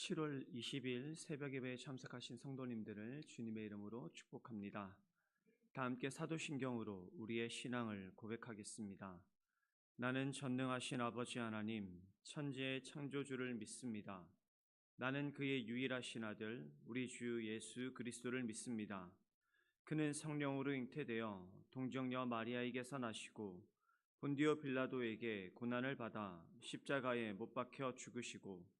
7월 20일 새벽 예배에 참석하신 성도님들을 주님의 이름으로 축복합니다. 다 함께 사도신경으로 우리의 신앙을 고백하겠습니다. 나는 전능하신 아버지 하나님, 천지의 창조주를 믿습니다. 나는 그의 유일하신 아들, 우리 주 예수 그리스도를 믿습니다. 그는 성령으로 잉태되어 동정녀 마리아에게서 나시고 본디오 빌라도에게 고난을 받아 십자가에 못 박혀 죽으시고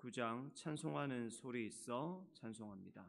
19장 찬송하는 소리 있어 찬송합니다.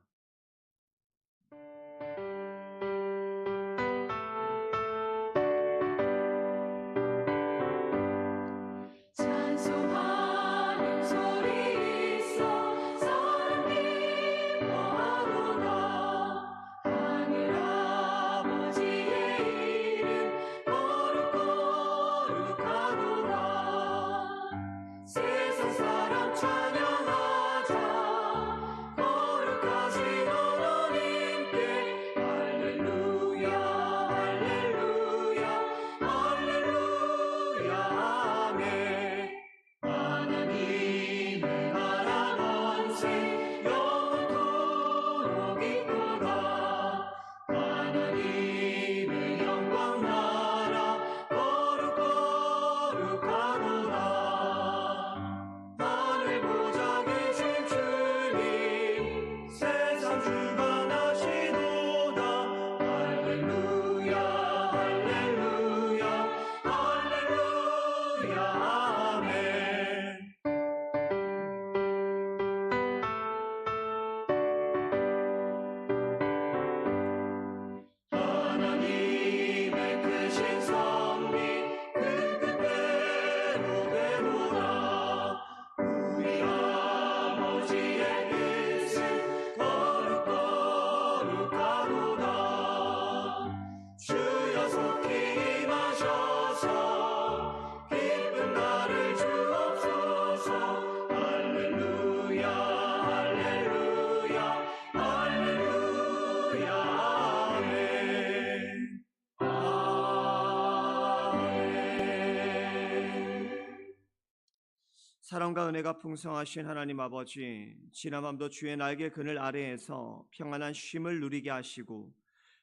사랑과 은혜가 풍성하신 하나님 아버지, 지난 밤도 주의 날개 그늘 아래에서 평안한 쉼을 누리게 하시고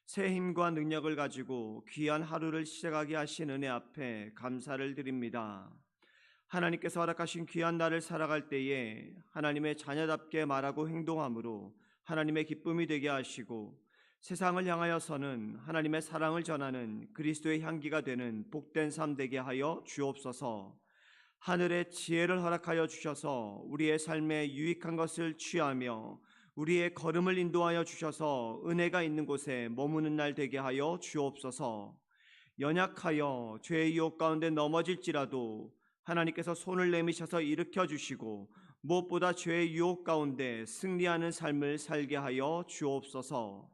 새 힘과 능력을 가지고 귀한 하루를 시작하게 하신 은혜 앞에 감사를 드립니다. 하나님께서 허락하신 귀한 날을 살아갈 때에 하나님의 자녀답게 말하고 행동함으로 하나님의 기쁨이 되게 하시고 세상을 향하여서는 하나님의 사랑을 전하는 그리스도의 향기가 되는 복된 삶 되게 하여 주옵소서. 하늘의 지혜를 허락하여 주셔서 우리의 삶에 유익한 것을 취하며 우리의 걸음을 인도하여 주셔서 은혜가 있는 곳에 머무는 날 되게 하여 주옵소서. 연약하여 죄의 유혹 가운데 넘어질지라도 하나님께서 손을 내미셔서 일으켜 주시고 무엇보다 죄의 유혹 가운데 승리하는 삶을 살게 하여 주옵소서.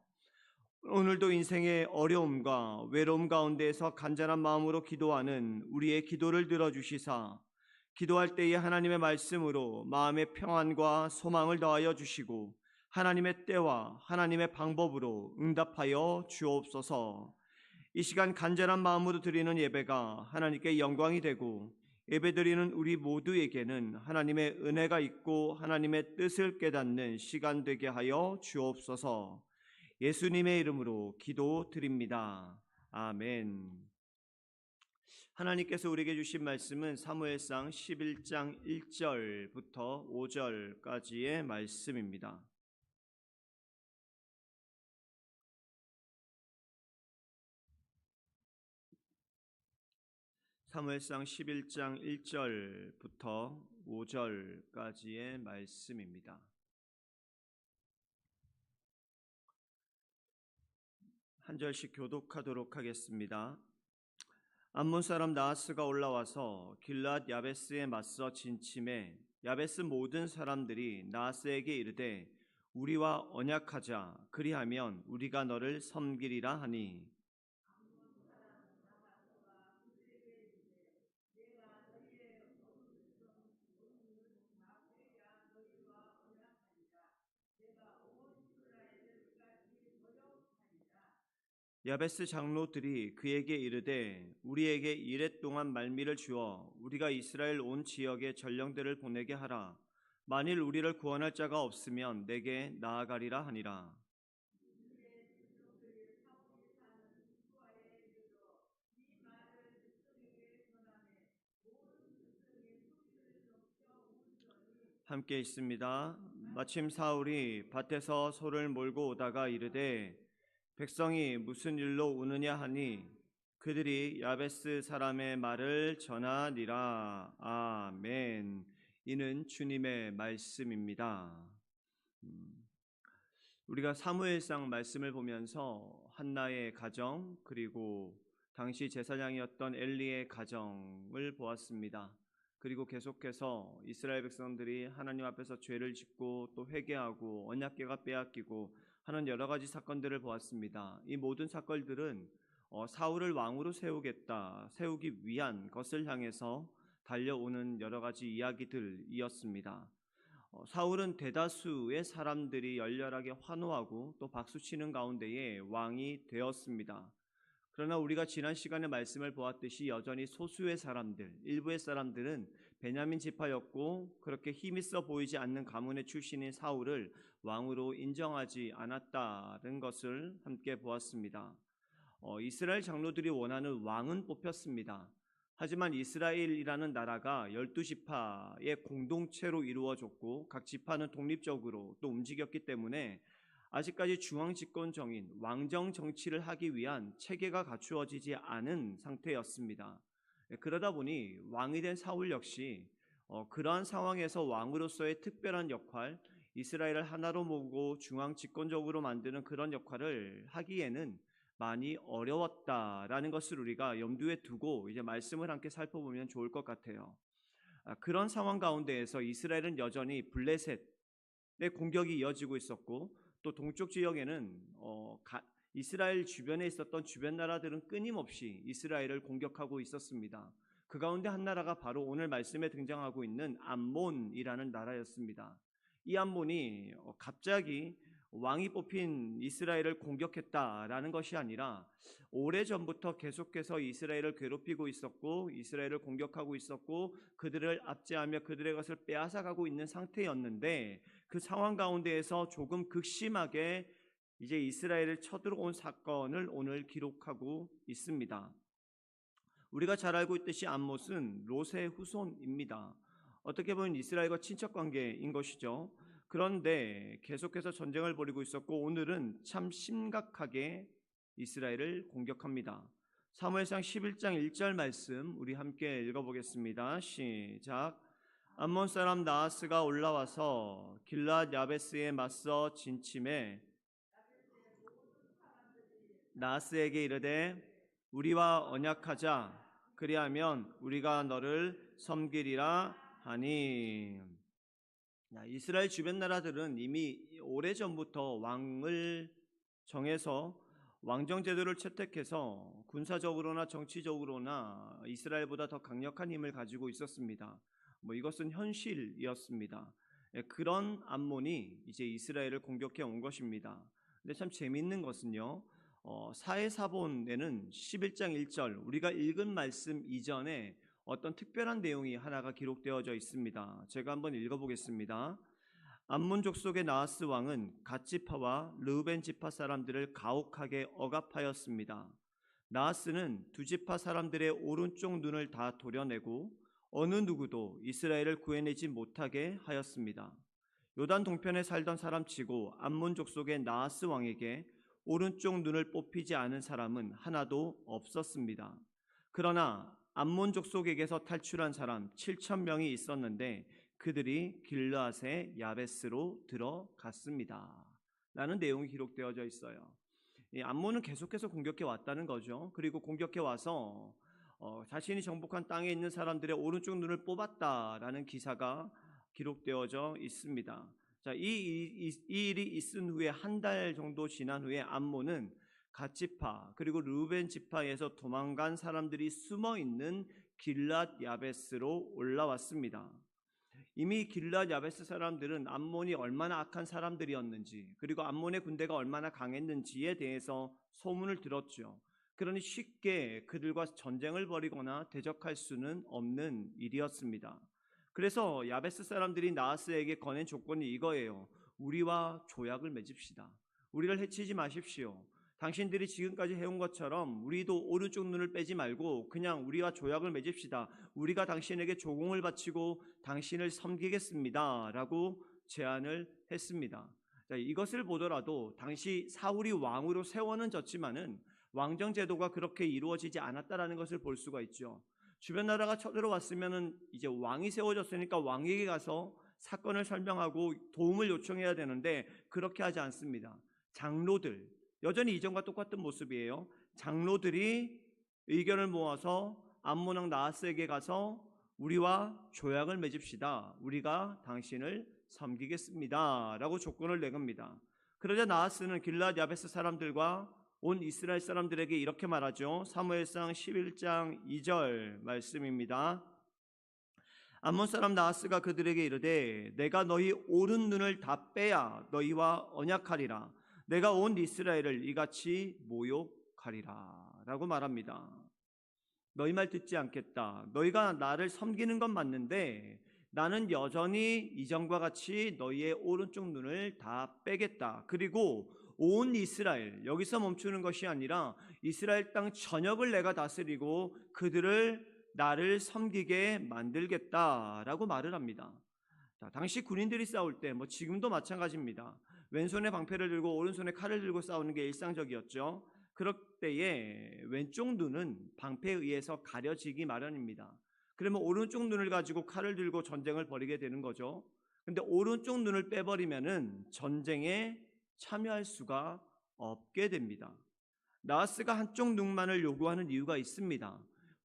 오늘도 인생의 어려움과 외로움 가운데에서 간절한 마음으로 기도하는 우리의 기도를 들어주시사 기도할 때에 하나님의 말씀으로 마음의 평안과 소망을 더하여 주시고 하나님의 때와 하나님의 방법으로 응답하여 주옵소서. 이 시간 간절한 마음으로 드리는 예배가 하나님께 영광이 되고 예배드리는 우리 모두에게는 하나님의 은혜가 있고 하나님의 뜻을 깨닫는 시간 되게 하여 주옵소서. 예수님의 이름으로 기도드립니다. 아멘. 하나님께서 우리에게 주신 말씀은 사무엘상 11장 1절부터 5절까지의 말씀입니다. 사무엘상 11장 1절부터 5절까지의 말씀입니다. 한 절씩 교독하도록 하겠습니다. 암몬 사람 나하스가 올라와서 길랏 야베스에 맞서 진침해 야베스 모든 사람들이 나하스에게 이르되 우리와 언약하자. 그리하면 우리가 너를 섬기리라 하니 야베스 장로들이 그에게 이르되 우리에게 이랫 동안 말미를 주어 우리가 이스라엘 온 지역에 전령들을 보내게 하라 만일 우리를 구원할 자가 없으면 내게 나아가리라 하니라 함께 있습니다. 마침 사울이 밭에서 소를 몰고 오다가 이르되 백성이 무슨 일로 우느냐 하니 그들이 야베스 사람의 말을 전하니라. 아멘. 이는 주님의 말씀입니다. 음, 우리가 사무엘상 말씀을 보면서 한나의 가정 그리고 당시 제사장이었던 엘리의 가정을 보았습니다. 그리고 계속해서 이스라엘 백성들이 하나님 앞에서 죄를 짓고 또 회개하고 언약궤가 빼앗기고 하는 여러 가지 사건들을 보았습니다. 이 모든 사건들은 어, 사울을 왕으로 세우겠다, 세우기 위한 것을 향해서 달려오는 여러 가지 이야기들이었습니다. 어, 사울은 대다수의 사람들이 열렬하게 환호하고 또 박수치는 가운데에 왕이 되었습니다. 그러나 우리가 지난 시간에 말씀을 보았듯이 여전히 소수의 사람들, 일부의 사람들은 베냐민 지파였고 그렇게 힘 있어 보이지 않는 가문의 출신인 사울을 왕으로 인정하지 않았다는 것을 함께 보았습니다. 어, 이스라엘 장로들이 원하는 왕은 뽑혔습니다. 하지만 이스라엘이라는 나라가 열두 지파의 공동체로 이루어졌고 각 지파는 독립적으로 또 움직였기 때문에 아직까지 중앙 집권 정인 왕정 정치를 하기 위한 체계가 갖추어지지 않은 상태였습니다. 예, 그러다 보니 왕이 된 사울 역시 어, 그러한 상황에서 왕으로서의 특별한 역할, 이스라엘을 하나로 모으고 중앙 집권적으로 만드는 그런 역할을 하기에는 많이 어려웠다라는 것을 우리가 염두에 두고 이제 말씀을 함께 살펴보면 좋을 것 같아요. 아, 그런 상황 가운데에서 이스라엘은 여전히 블레셋의 공격이 이어지고 있었고 또 동쪽 지역에는 어, 가, 이스라엘 주변에 있었던 주변 나라들은 끊임없이 이스라엘을 공격하고 있었습니다. 그 가운데 한 나라가 바로 오늘 말씀에 등장하고 있는 암몬이라는 나라였습니다. 이 암몬이 어, 갑자기 왕이 뽑힌 이스라엘을 공격했다라는 것이 아니라 오래 전부터 계속해서 이스라엘을 괴롭히고 있었고 이스라엘을 공격하고 있었고 그들을 압제하며 그들의 것을 빼앗아가고 있는 상태였는데 그 상황 가운데에서 조금 극심하게 이제 이스라엘을 쳐들어온 사건을 오늘 기록하고 있습니다. 우리가 잘 알고 있듯이 암못은 롯의 후손입니다. 어떻게 보면 이스라엘과 친척 관계인 것이죠. 그런데 계속해서 전쟁을 벌이고 있었고 오늘은 참 심각하게 이스라엘을 공격합니다. 사무엘상 11장 1절 말씀 우리 함께 읽어보겠습니다. 시작. 암몬 사람 나하스가 올라와서 길랏 야베스에 맞서 진침해 나하스에게 이르되 우리와 언약하자 그리하면 우리가 너를 섬기리라 하니 이스라엘 주변 나라들은 이미 오래전부터 왕을 정해서 왕정 제도를 채택해서 군사적으로나 정치적으로나 이스라엘보다 더 강력한 힘을 가지고 있었습니다. 뭐 이것은 현실이었습니다. 예, 그런 암몬이 이제 이스라엘을 공격해 온 것입니다. 근데 참 재미있는 것은요. 어, 사해사본에는 11장 1절 우리가 읽은 말씀 이전에 어떤 특별한 내용이 하나가 기록되어져 있습니다. 제가 한번 읽어보겠습니다. 암몬 족 속의 나하스 왕은 갓지파와 르우벤 지파 사람들을 가혹하게 억압하였습니다. 나하스는 두 지파 사람들의 오른쪽 눈을 다 도려내고 어느 누구도 이스라엘을 구해내지 못하게 하였습니다. 요단 동편에 살던 사람치고 암몬 족 속의 나하스 왕에게 오른쪽 눈을 뽑히지 않은 사람은 하나도 없었습니다. 그러나 암몬 족 속에게서 탈출한 사람 7천 명이 있었는데 그들이 길르앗의 야베스로 들어갔습니다. 라는 내용이 기록되어져 있어요. 이 암몬은 계속해서 공격해 왔다는 거죠. 그리고 공격해 와서 어, 자신이 정복한 땅에 있는 사람들의 오른쪽 눈을 뽑았다라는 기사가 기록되어져 있습니다. 자, 이, 이, 이- 이 일이 있은 후에 한 달 정도 지난 후에 암몬은 갓지파 그리고 루벤 지파에서 도망간 사람들이 숨어 있는 길랏 야베스로 올라왔습니다. 이미 길랏 야베스 사람들은 암몬이 얼마나 악한 사람들이었는지 그리고 암몬의 군대가 얼마나 강했는지에 대해서 소문을 들었죠. 그러니 쉽게 그들과 전쟁을 벌이거나 대적할 수는 없는 일이었습니다. 그래서 야베스 사람들이 나하스에게 거낸 조건이 이거예요. 우리와 조약을 맺읍시다. 우리를 해치지 마십시오. 당신들이 지금까지 해온 것처럼 우리도 오른쪽 눈을 빼지 말고 그냥 우리와 조약을 맺읍시다. 우리가 당신에게 조공을 바치고 당신을 섬기겠습니다. 라고 제안을 했습니다. 자, 이것을 보더라도 당시 사울이 왕으로 세워는 졌지만은 왕정 제도가 그렇게 이루어지지 않았다라는 것을 볼 수가 있죠. 주변 나라가 쳐들어왔으면은 이제 왕이 세워졌으니까 왕에게 가서 사건을 설명하고 도움을 요청해야 되는데 그렇게 하지 않습니다. 장로들 여전히 이전과 똑같은 모습이에요. 장로들이 의견을 모아서 암몬왕 나하스에게 가서 우리와 조약을 맺읍시다. 우리가 당신을 섬기겠습니다 라고 조건을 내겁니다. 그러자 나하스는 길랏 야베스 사람들과 온 이스라엘 사람들에게 이렇게 말하죠. 사무엘상 11장 2절 말씀입니다. 암몬 사람 나하스가 그들에게 이르되 내가 너희 오른 눈을 다 빼야 너희와 언약하리라. 내가 온 이스라엘을 이같이 모욕하리라 라고 말합니다. 너희 말 듣지 않겠다. 너희가 나를 섬기는 건 맞는데 나는 여전히 이전과 같이 너희의 오른쪽 눈을 다 빼겠다. 그리고 온 이스라엘 여기서 멈추는 것이 아니라 이스라엘 땅 전역을 내가 다스리고 그들을 나를 섬기게 만들겠다라고 말을 합니다. 자, 당시 군인들이 싸울 때 뭐 지금도 마찬가지입니다. 왼손에 방패를 들고 오른손에 칼을 들고 싸우는 게 일상적이었죠. 그럴 때에 왼쪽 눈은 방패에 의해서 가려지기 마련입니다. 그러면 오른쪽 눈을 가지고 칼을 들고 전쟁을 벌이게 되는 거죠. 근데 오른쪽 눈을 빼버리면은 전쟁에 참여할 수가 없게 됩니다. 나하스가 한쪽 눈만을 요구하는 이유가 있습니다.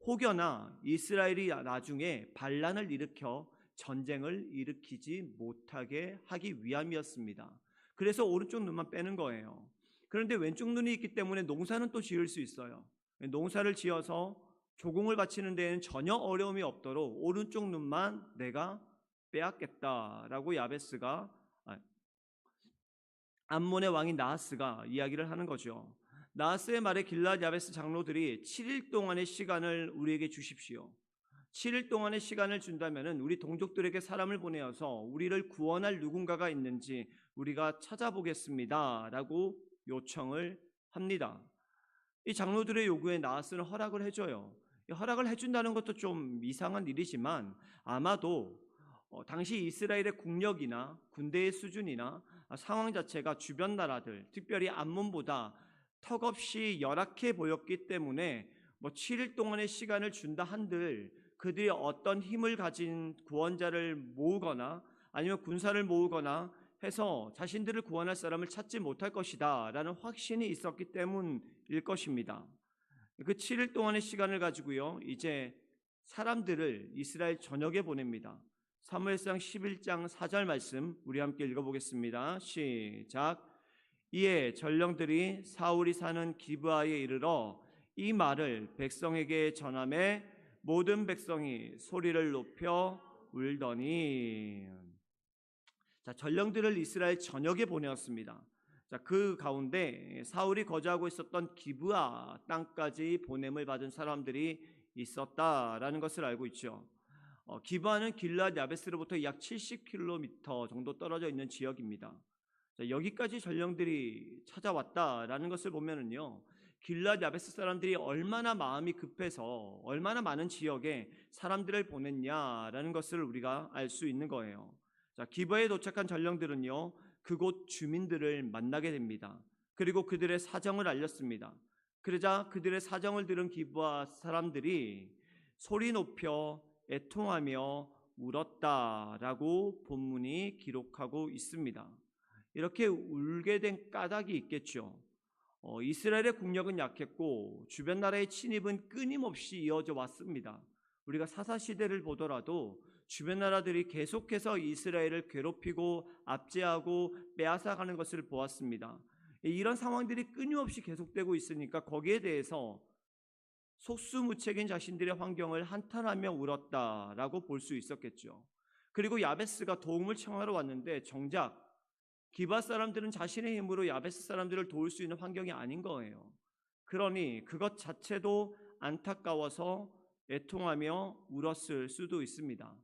혹여나 이스라엘이 나중에 반란을 일으켜 전쟁을 일으키지 못하게 하기 위함이었습니다. 그래서 오른쪽 눈만 빼는 거예요. 그런데 왼쪽 눈이 있기 때문에 농사는 또 지을 수 있어요. 농사를 지어서 조공을 바치는 데에는 전혀 어려움이 없도록 오른쪽 눈만 내가 빼앗겠다라고 야베스가 아, 암몬의 왕인 나하스가 이야기를 하는 거죠. 나하스의 말에 길랏 야베스 장로들이 7일 동안의 시간을 우리에게 주십시오. 7일 동안의 시간을 준다면은 우리 동족들에게 사람을 보내어서 우리를 구원할 누군가가 있는지 우리가 찾아보겠습니다 라고 요청을 합니다. 이 장로들의 요구에 나하스는 허락을 해줘요. 이 허락을 해준다는 것도 좀 이상한 일이지만 아마도 어, 당시 이스라엘의 국력이나 군대의 수준이나 상황 자체가 주변 나라들, 특별히 암몬보다 턱없이 열악해 보였기 때문에 뭐 7일 동안의 시간을 준다 한들 그들이 어떤 힘을 가진 구원자를 모으거나 아니면 군사를 모으거나 해서 자신들을 구원할 사람을 찾지 못할 것이다 라는 확신이 있었기 때문일 것입니다. 그 7일 동안의 시간을 가지고요, 이제 사람들을 이스라엘 전역에 보냅니다. 사무엘상 11장 4절 말씀 우리 함께 읽어보겠습니다. 시작. 이에 전령들이 사울이 사는 기브아에 이르러 이 말을 백성에게 전함에 모든 백성이 소리를 높여 울더니 자 전령들을 이스라엘 전역에 보내었습니다. 자그 가운데 사울이 거주하고 있었던 기브아 땅까지 보냄을 받은 사람들이 있었다라는 것을 알고 있죠. 어, 기브아는 길랏 야베스로부터 약 70km 정도 떨어져 있는 지역입니다. 자, 여기까지 전령들이 찾아왔다라는 것을 보면은요. 길랏 야베스 사람들이 얼마나 마음이 급해서 얼마나 많은 지역에 사람들을 보냈냐라는 것을 우리가 알 수 있는 거예요. 자, 기브에 도착한 전령들은요. 그곳 주민들을 만나게 됩니다. 그리고 그들의 사정을 알렸습니다. 그러자 그들의 사정을 들은 기브아 사람들이 소리 높여 애통하며 울었다라고 본문이 기록하고 있습니다. 이렇게 울게 된 까닭이 있겠죠. 어, 이스라엘의 국력은 약했고 주변 나라의 침입은 끊임없이 이어져 왔습니다. 우리가 사사 시대를 보더라도 주변 나라들이 계속해서 이스라엘을 괴롭히고 압제하고 빼앗아가는 것을 보았습니다. 이런 상황들이 끊임없이 계속되고 있으니까 거기에 대해서 속수무책인 자신들의 환경을 한탄하며 울었다라고 볼 수 있었겠죠. 그리고 야베스가 도움을 청하러 왔는데 정작 기바 사람들은 자신의 힘으로 야베스 사람들을 도울 수 있는 환경이 아닌 거예요. 그러니 그것 자체도 안타까워서 애통하며 울었을 수도 있습니다.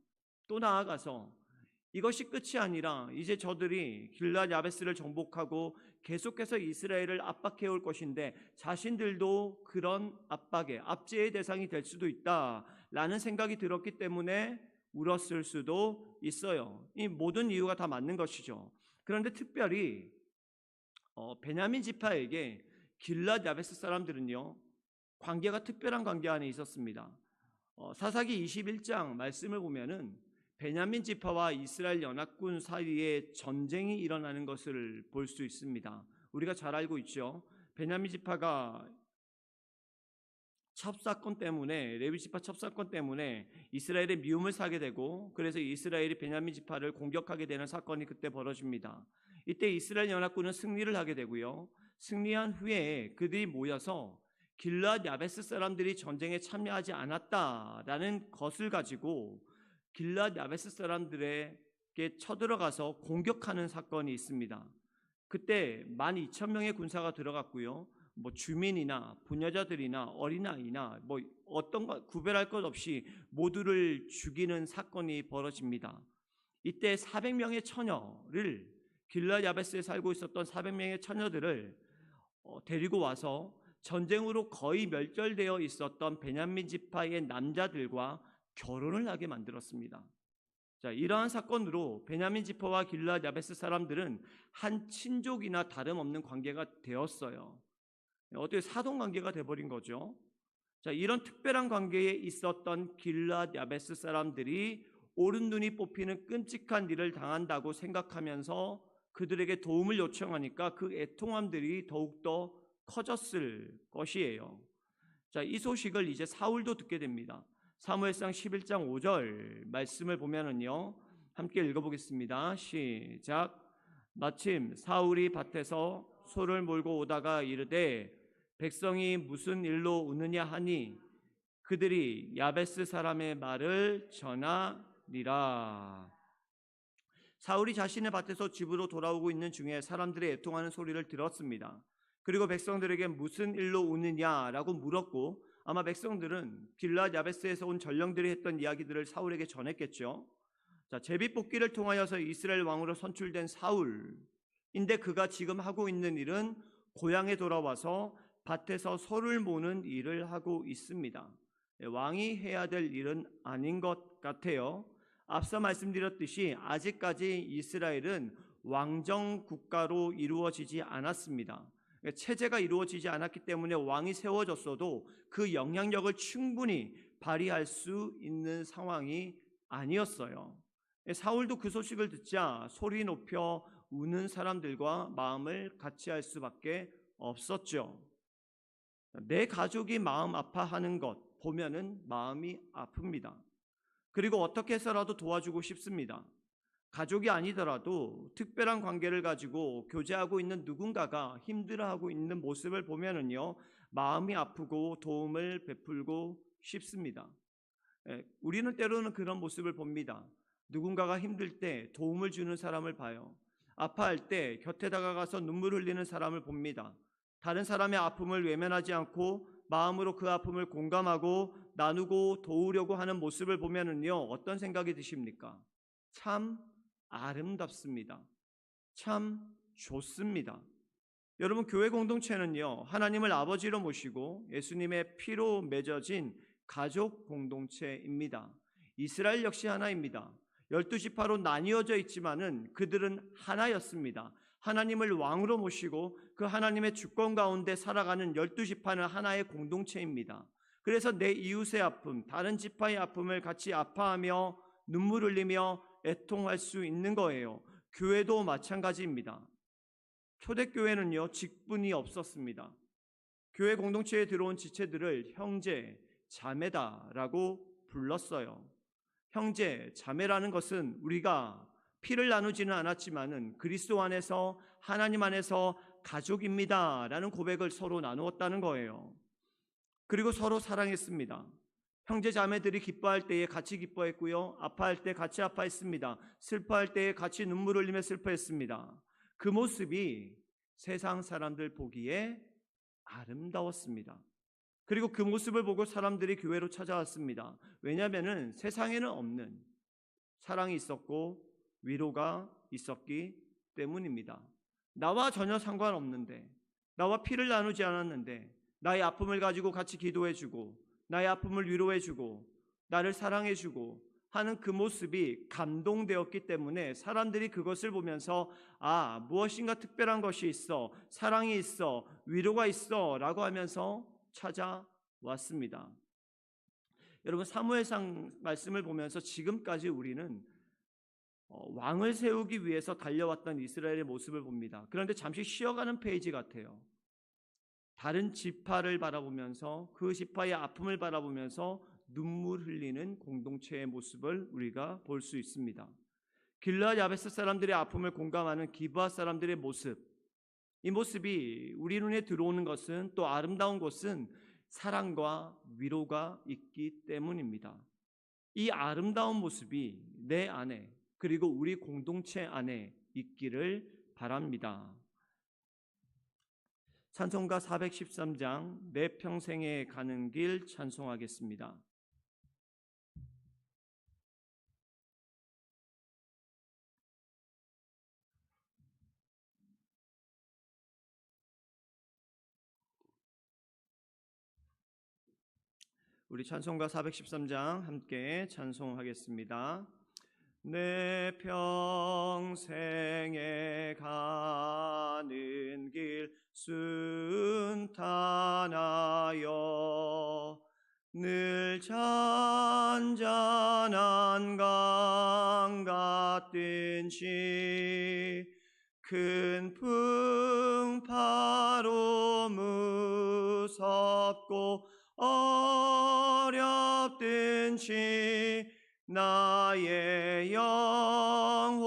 또 나아가서 이것이 끝이 아니라 이제 저들이 길라 야베스를 정복하고 계속해서 이스라엘을 압박해 올 것인데 자신들도 그런 압박의 압제의 대상이 될 수도 있다라는 생각이 들었기 때문에 울었을 수도 있어요. 이 모든 이유가 다 맞는 것이죠. 그런데 특별히 어, 베냐민 지파에게 길랏 야베스 사람들은요 관계가 특별한 관계 안에 있었습니다. 어, 사사기 21장 말씀을 보면은 베냐민 지파와 이스라엘 연합군 사이에 전쟁이 일어나는 것을 볼 수 있습니다. 우리가 잘 알고 있죠. 베냐민 지파가 첩사건 때문에 레위 지파 첩사건 때문에 이스라엘의 미움을 사게 되고 그래서 이스라엘이 베냐민 지파를 공격하게 되는 사건이 그때 벌어집니다. 이때 이스라엘 연합군은 승리를 하게 되고요. 승리한 후에 그들이 모여서 길랏 야베스 사람들이 전쟁에 참여하지 않았다라는 것을 가지고 길랏 야베스 사람들에게 쳐들어가서 공격하는 사건이 있습니다. 그때 12,000명의 군사가 들어갔고요. 뭐 주민이나 부녀자들이나 어린아이나 뭐 어떤 것 구별할 것 없이 모두를 죽이는 사건이 벌어집니다. 이때 400명의 처녀를 길라 야베스에 살고 있었던 400명의 처녀들을 어, 데리고 와서 전쟁으로 거의 멸절되어 있었던 베냐민 지파의 남자들과 결혼을 하게 만들었습니다. 자, 이러한 사건으로 베냐민 지파와 길라 야베스 사람들은 한 친족이나 다름없는 관계가 되었어요. 어떻게 사돈 관계가 돼버린 거죠. 자, 이런 특별한 관계에 있었던 길랏 야베스 사람들이 오른 눈이 뽑히는 끔찍한 일을 당한다고 생각하면서 그들에게 도움을 요청하니까 그 애통함들이 더욱더 커졌을 것이에요. 자, 이 소식을 이제 사울도 듣게 됩니다. 사무엘상 11장 5절 말씀을 보면은요. 함께 읽어보겠습니다. 시작. 마침 사울이 밭에서 소를 몰고 오다가 이르되 백성이 무슨 일로 우느냐 하니 그들이 야베스 사람의 말을 전하리라. 사울이 자신의 밭에서 집으로 돌아오고 있는 중에 사람들의 애통하는 소리를 들었습니다. 그리고 백성들에게 무슨 일로 우느냐라고 물었고 아마 백성들은 길랏 야베스에서 온 전령들이 했던 이야기들을 사울에게 전했겠죠. 자, 제비 뽑기를 통하여서 이스라엘 왕으로 선출된 사울인데 그가 지금 하고 있는 일은 고향에 돌아와서 밭에서 소를 모는 일을 하고 있습니다. 예, 왕이 해야 될 일은 아닌 것 같아요. 앞서 말씀드렸듯이 아직까지 이스라엘은 왕정 국가로 이루어지지 않았습니다. 예, 체제가 이루어지지 않았기 때문에 왕이 세워졌어도 그 영향력을 충분히 발휘할 수 있는 상황이 아니었어요. 예, 사울도 그 소식을 듣자 소리 높여 우는 사람들과 마음을 같이 할 수밖에 없었죠. 내 가족이 마음 아파하는 것 보면은 마음이 아픕니다. 그리고 어떻게 해서라도 도와주고 싶습니다. 가족이 아니더라도 특별한 관계를 가지고 교제하고 있는 누군가가 힘들어하고 있는 모습을 보면은요, 마음이 아프고 도움을 베풀고 싶습니다. 예, 우리는 때로는 그런 모습을 봅니다. 누군가가 힘들 때 도움을 주는 사람을 봐요. 아파할 때 곁에 다가가서 눈물 흘리는 사람을 봅니다. 다른 사람의 아픔을 외면하지 않고 마음으로 그 아픔을 공감하고 나누고 도우려고 하는 모습을 보면은요, 어떤 생각이 드십니까? 참 아름답습니다. 참 좋습니다. 여러분, 교회 공동체는요, 하나님을 아버지로 모시고 예수님의 피로 맺어진 가족 공동체입니다. 이스라엘 역시 하나입니다. 열두 지파로 나뉘어져 있지만은 그들은 하나였습니다. 하나님을 왕으로 모시고 그 하나님의 주권 가운데 살아가는 열두 지파는 하나의 공동체입니다. 그래서 내 이웃의 아픔, 다른 지파의 아픔을 같이 아파하며 눈물 흘리며 애통할 수 있는 거예요. 교회도 마찬가지입니다. 초대교회는요, 직분이 없었습니다. 교회 공동체에 들어온 지체들을 형제, 자매다라고 불렀어요. 형제, 자매라는 것은 우리가 피를 나누지는 않았지만은 그리스도 안에서 하나님 안에서 가족입니다라는 고백을 서로 나누었다는 거예요. 그리고 서로 사랑했습니다. 형제 자매들이 기뻐할 때에 같이 기뻐했고요. 아파할 때 같이 아파했습니다. 슬퍼할 때에 같이 눈물 흘리며 슬퍼했습니다. 그 모습이 세상 사람들 보기에 아름다웠습니다. 그리고 그 모습을 보고 사람들이 교회로 찾아왔습니다. 왜냐하면 세상에는 없는 사랑이 있었고 위로가 있었기 때문입니다. 나와 전혀 상관없는데, 나와 피를 나누지 않았는데, 나의 아픔을 가지고 같이 기도해주고, 나의 아픔을 위로해주고, 나를 사랑해주고 하는 그 모습이 감동되었기 때문에 사람들이 그것을 보면서 아, 무엇인가 특별한 것이 있어, 사랑이 있어, 위로가 있어 라고 하면서 찾아왔습니다. 여러분, 사무엘상 말씀을 보면서 지금까지 우리는 어, 왕을 세우기 위해서 달려왔던 이스라엘의 모습을 봅니다. 그런데 잠시 쉬어가는 페이지 같아요. 다른 지파를 바라보면서 그 지파의 아픔을 바라보면서 눈물 흘리는 공동체의 모습을 우리가 볼 수 있습니다. 길라 야베스 사람들의 아픔을 공감하는 기브아 사람들의 모습. 이 모습이 우리 눈에 들어오는 것은 또 아름다운 것은 사랑과 위로가 있기 때문입니다. 이 아름다운 모습이 내 안에 그리고 우리 공동체 안에 있기를 바랍니다. 찬송가 413장 내 평생에 가는 길 찬송하겠습니다. 우리 찬송가 413장 함께 찬송하겠습니다. 내 평생에 가는 길 순탄하여 늘 잔잔한 강 같은 시큰 풍파로 무섭고 어렵든지 나의 영혼은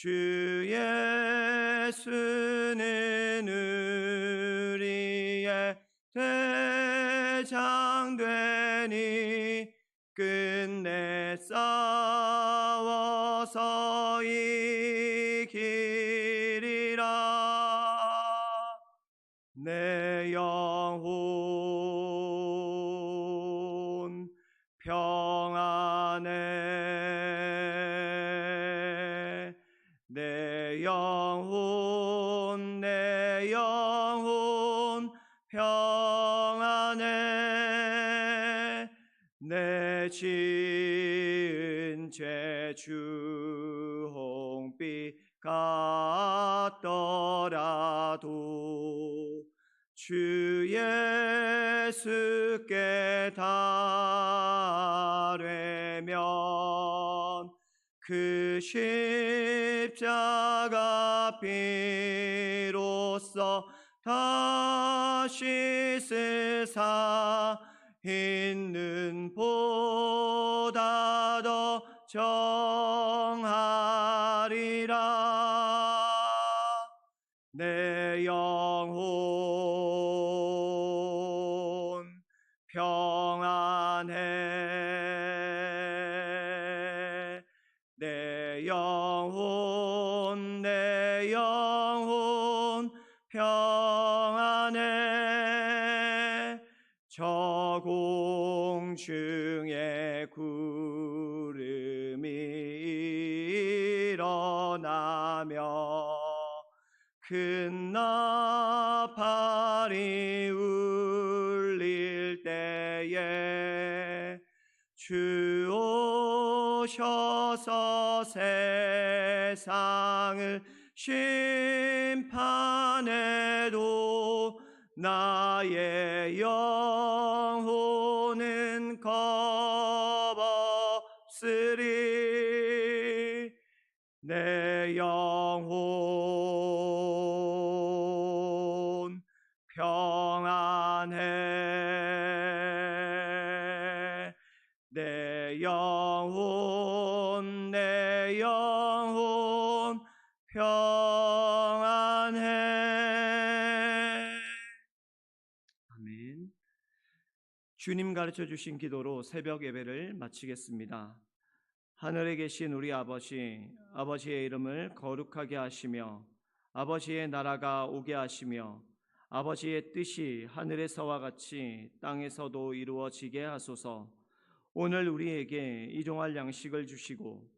주 예수는 우리의 대장 되니 끝내 싸 같더라도 주 예수께 달래면 그 십자가 피로써 다시 세사 있는 보다 더정 안해 저 공중에 구름이 하며 큰 나팔이 울릴 때에 주 오셔서 세상을 심판해도 나의 영혼은 겁없으리. 내 영혼 평안해. 내 영혼 내 영혼 평안해 아멘 주님 가르쳐 주신 기도로 새벽 예배를 마치겠습니다. 하늘에 계신 우리 아버지, 아버지의 이름을 거룩하게 하시며, 아버지의 나라가 오게 하시며, 아버지의 뜻이 하늘에서와 같이 땅에서도 이루어지게 하소서. 오늘 우리에게 일용할 양식을 주시고,